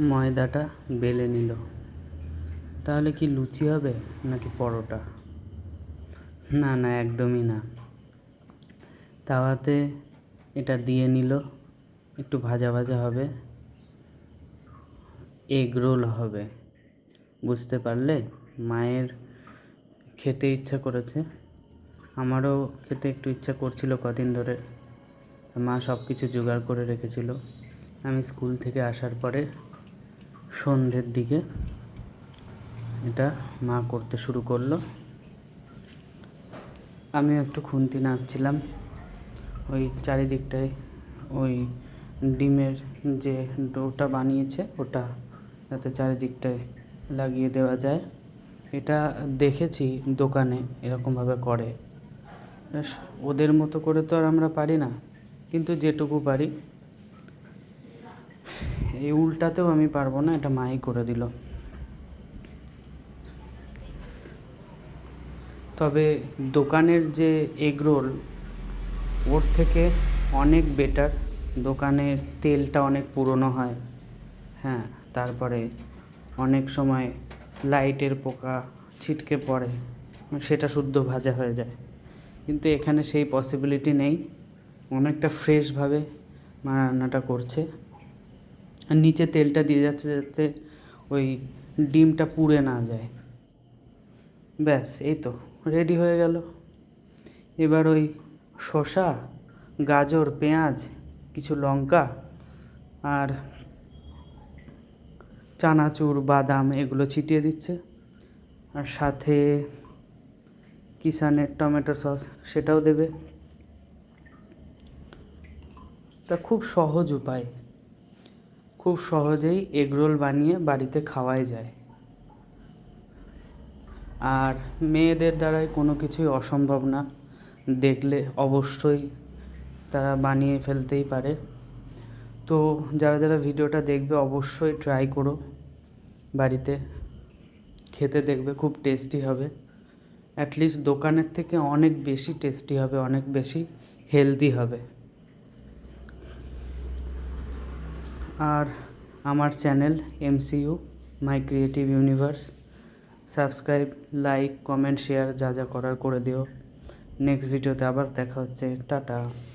ময়দাটা বেলে নিল। তাহলে কি লুচি হবে নাকি পরোটা? না না, একদমই না। তাওয়াতে এটা দিয়ে নিল, একটু ভাজা ভাজা হবে। এগ রোল হবে। বুঝতে পারলে? মায়ের খেতে ইচ্ছা করেছে। আমারও খেতে একটু ইচ্ছা করছিল কদিন ধরে। মা সব কিছু জোগাড় করে রেখেছিল। আমি স্কুল থেকে আসার পরে সন্ধ্যের দিকে এটা মা করতে শুরু করল। আমি একটু খুন্তি নাড়ছিলাম। ওই চারিদিকটায় ওই ডিমের যে ডোটা বানিয়েছে, ওটা যাতে চারিদিকটায় লাগিয়ে দেওয়া যায়। এটা দেখেছি দোকানে এরকমভাবে করে। ওদের মতো করে তো আর আমরা পারি না। কিন্তু যেটুকু পারি এই উল্টাতেও আমি পারব না, এটা মাই করে দিল। তবে দোকানের যে এগ রোল, ওর থেকে অনেক বেটার। দোকানের তেলটা অনেক পুরনো হয় হ্যাঁ তারপরে অনেক সময় লাইটের পোকা ছিটকে পড়ে, সেটা শুদ্ধ ভাজা হয়ে যায়। কিন্তু এখানে সেই পসিবিলিটি নেই, অনেকটা ফ্রেশভাবে মা রান্নাটা করছে। আর নিচে তেলটা দিয়ে যাচ্ছে যাতে ওই ডিমটা পুড়ে না যায়। ব্যাস, এই তো রেডি হয়ে গেল। এবার ওই শসা, গাজর, পেঁয়াজ, কিছু লঙ্কা আর চানাচুর, বাদাম এগুলো ছিটিয়ে দিচ্ছে। আর সাথে কিষানের টমেটো সস সেটাও দেবে। তা খুব সহজ উপায়। খুব সহজেই এগরোল বানিয়ে বাড়িতে খাওয়াই যায়। আর মেয়েদের দ্বারাই কোনো কিছুই অসম্ভব না। দেখলে অবশ্যই তারা বানিয়ে ফেলতেই পারে। তো যারা যারা ভিডিওটা দেখবে অবশ্যই ট্রাই করো। বাড়িতে খেতে দেখবে, খুব টেস্টি হবে। অ্যাটলিস্ট দোকানের থেকে অনেক বেশি টেস্টি হবে, অনেক বেশি হেলদি হবে। আর আমার channel MCU, my creative universe. Subscribe, like, comment, share যা যা করার করে দিও। নেক্সট ভিডিওতে আবার দেখা হচ্ছে। টাটা।